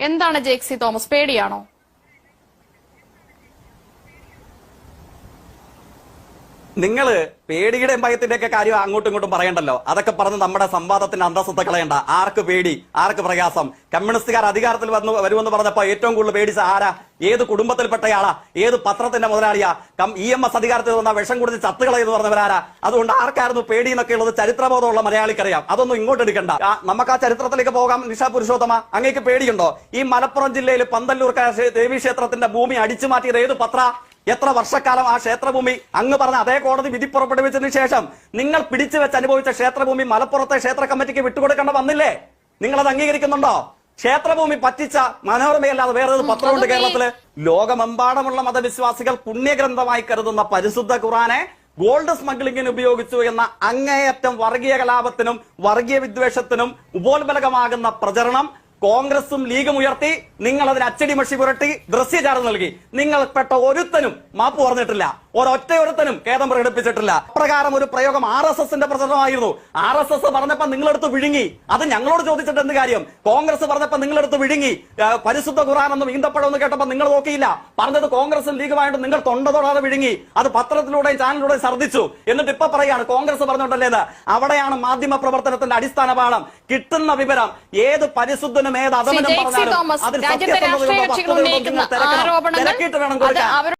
എന്താണ് ജേക്സി തോമസ്? പേടിയാണോ? നിങ്ങൾ പേടിയുടെയും ഭയത്തിന്റെ ഒക്കെ കാര്യം അങ്ങോട്ടും ഇങ്ങോട്ടും പറയണ്ടല്ലോ. അതൊക്കെ പറഞ്ഞ് നമ്മുടെ സംവാദത്തിന്റെ അന്തസ്സത്തെ കളയണ്ട. ആർക്ക് പേടി? ആർക്ക് പ്രയാസം? കമ്മ്യൂണിസ്റ്റുകാർ അധികാരത്തിൽ വന്നു വരുമെന്ന് പറഞ്ഞപ്പോ ഏറ്റവും കൂടുതൽ പേടിച്ച ആരാ? ഏത് കുടുംബത്തിൽപ്പെട്ടയാളാ? ഏത് പത്രത്തിന്റെ മുതലാളിയാ? കം ഇ എം എസ് അധികാരത്തിൽ വന്ന വിഷം കുടിച്ച് ചത്തുകളയെന്ന് പറഞ്ഞവരാരാ? അതുകൊണ്ട് ആർക്കായിരുന്നു പേടി എന്നൊക്കെ ഉള്ളത് ചരിത്രബോധമുള്ള മലയാളിക്കറിയാം. അതൊന്നും ഇങ്ങോട്ട് എടുക്കണ്ട. നമുക്ക് ആ ചരിത്രത്തിലേക്ക് പോകാം. നിഷ പുരുഷോത്തമ അങ്ങേക്ക് പേടിയുണ്ടോ? ഈ മലപ്പുറം ജില്ലയിൽ പന്തല്ലൂർക്കാർ ദേവീക്ഷേത്രത്തിന്റെ ഭൂമി അടിച്ചു മാറ്റിയത് ഏത് പത്ര? എത്ര വർഷക്കാലം ആ ക്ഷേത്രഭൂമി അങ്ങ് പറഞ്ഞ അതേ കോടതി വിധി പുറപ്പെടുവിച്ചതിന് ശേഷം നിങ്ങൾ പിടിച്ചു വെച്ച് അനുഭവിച്ച ക്ഷേത്രഭൂമി മലപ്പുറത്തെ ക്ഷേത്ര കമ്മിറ്റിക്ക് വിട്ടുകൊടുക്കേണ്ട വന്നില്ലേ നിങ്ങൾ അത് അംഗീകരിക്കുന്നുണ്ടോ ക്ഷേത്രഭൂമി പറ്റിച്ച മനോരമയല്ലാതെ വേറെ പത്രമുണ്ട്. കേരളത്തിൽ ലോകമെമ്പാടുമുള്ള മതവിശ്വാസികൾ പുണ്യഗ്രന്ഥമായി കരുതുന്ന പരിശുദ്ധ ഖുറാനെ ഗോൾഡ് സ്മഗ്ലിംഗിന് ഉപയോഗിച്ചു എന്ന അങ്ങേയറ്റം വർഗീയ കലാപത്തിനും വർഗീയ വിദ്വേഷത്തിനും ഉപോത്ബലകമാകുന്ന പ്രചരണം കോൺഗ്രസും ലീഗും ഉയർത്തി നിങ്ങൾ അതിന് അച്ചടി മഷി പുരട്ടി ദൃശ്യചാരം നൽകി. നിങ്ങൾ പെട്ട ഒരുത്തനും മാപ്പ് പറഞ്ഞിട്ടില്ല. ഒരൊറ്റ ഒരുത്തനും ഖേദം പ്രകടിപ്പിച്ചിട്ടില്ല. അപ്രകാരം ഒരു പ്രയോഗം ആർ എസ് എസിന്റെ പ്രചരണമായിരുന്നു. ആർ എസ് എസ് പറഞ്ഞപ്പോ നിങ്ങളെടുത്ത് വിഴുങ്ങി. അത് ഞങ്ങളോട് ചോദിച്ചിട്ട് എന്ത് കാര്യം? കോൺഗ്രസ് പറഞ്ഞപ്പോ നിങ്ങളെടുത്ത് വിഴുങ്ങി. പരിശുദ്ധ ഖുറാനെന്നും ഈന്തപ്പഴം എന്ന് കേട്ടപ്പോ നിങ്ങൾ നോക്കിയില്ല. പറഞ്ഞത് കോൺഗ്രസും ലീഗുമായിട്ട് നിങ്ങൾ തൊണ്ടതൊടാതെ വിഴുങ്ങി. അത് പത്രത്തിലൂടെയും ചാനലിലൂടെയും ഛർദ്ദിച്ചു. എന്നിട്ട് ഇപ്പൊ പറയാണ് കോൺഗ്രസ് പറഞ്ഞോണ്ടല്ലേത് അവിടെയാണ് മാധ്യമ പ്രവർത്തനത്തിന്റെ അടിസ്ഥാന പാഠം കിട്ടുന്ന വിവരം ഏത് പരിശുദ്ധനും ഏത് അതമനും പറഞ്ഞാലും അതിൽ സത്യസന്ധതയുണ്ടോ, വസ്തുതയുണ്ടോ തിരക്കണം. തിരക്കിയിട്ട് വേണം കൊടുക്കാൻ